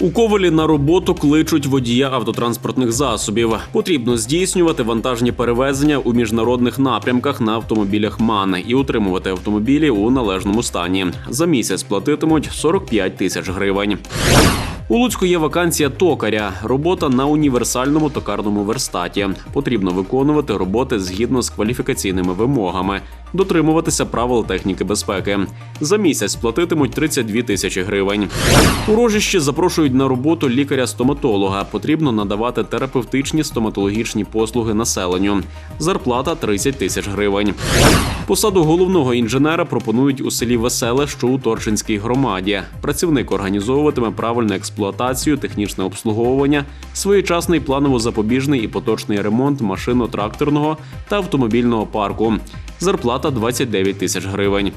У ковалі на роботу кличуть водія автотранспортних засобів. Потрібно здійснювати вантажні перевезення у міжнародних напрямках на автомобілях МАН і утримувати автомобілі у належному стані. За місяць платитимуть 45 тисяч гривень. У Луцьку є вакансія токаря. Робота на універсальному токарному верстаті. Потрібно виконувати роботи згідно з кваліфікаційними вимогами, дотримуватися правил техніки безпеки. За місяць платитимуть 32 тисячі гривень. У рожищі запрошують на роботу лікаря-стоматолога. Потрібно надавати терапевтичні стоматологічні послуги населенню. Зарплата 30 тисяч гривень. Посаду головного інженера пропонують у селі Веселе, що у Торчинській громаді. Працівник організовуватиме правильну експлуатацію, технічне обслуговування, своєчасний планово-запобіжний і поточний ремонт машино-тракторного та автомобільного парку. Зарплата 29 тисяч гривень.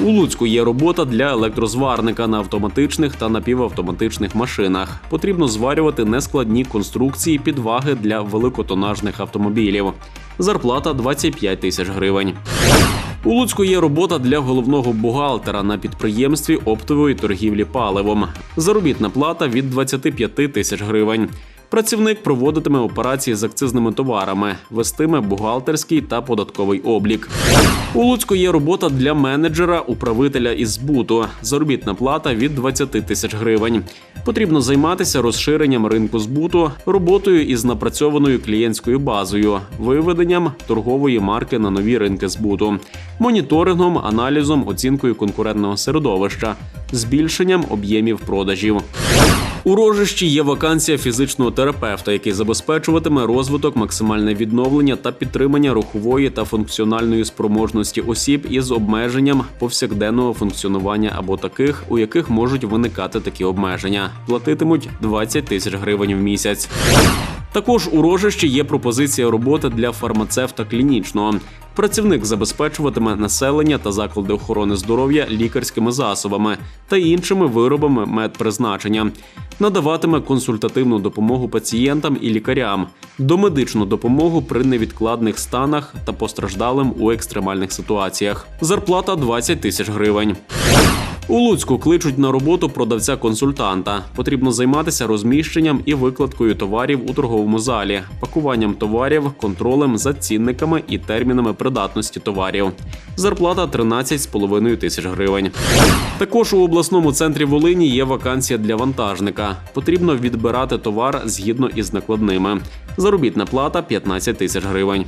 У Луцьку є робота для електрозварника на автоматичних та напівавтоматичних машинах. Потрібно зварювати нескладні конструкції підваги для великотонажних автомобілів. Зарплата 25 тисяч гривень. У Луцьку є робота для головного бухгалтера на підприємстві оптової торгівлі паливом. Заробітна плата від 25 тисяч гривень. Працівник проводитиме операції з акцизними товарами, вестиме бухгалтерський та податковий облік. У Луцьку є робота для менеджера, управителя із збуту. Заробітна плата від 20 тисяч гривень. Потрібно займатися розширенням ринку збуту, роботою із напрацьованою клієнтською базою, виведенням торгової марки на нові ринки збуту, моніторингом, аналізом, оцінкою конкурентного середовища, збільшенням об'ємів продажів. У рожищі є вакансія фізичного терапевта, який забезпечуватиме розвиток, максимальне відновлення та підтримання рухової та функціональної спроможності осіб із обмеженням повсякденного функціонування або таких, у яких можуть виникати такі обмеження. Платитимуть 20 тисяч гривень в місяць. Також у рожищі є пропозиція роботи для фармацевта клінічного. Працівник забезпечуватиме населення та заклади охорони здоров'я лікарськими засобами та іншими виробами медпризначення, надаватиме консультативну допомогу пацієнтам і лікарям, домедичну допомогу при невідкладних станах та постраждалим у екстремальних ситуаціях. Зарплата 20 тисяч гривень. У Луцьку кличуть на роботу продавця-консультанта. Потрібно займатися розміщенням і викладкою товарів у торговому залі, пакуванням товарів, контролем за цінниками і термінами придатності товарів. Зарплата 13,5 тисяч гривень. Також у обласному центрі Волині є вакансія для вантажника. Потрібно відбирати товар згідно із накладними. Заробітна плата 15 тисяч гривень.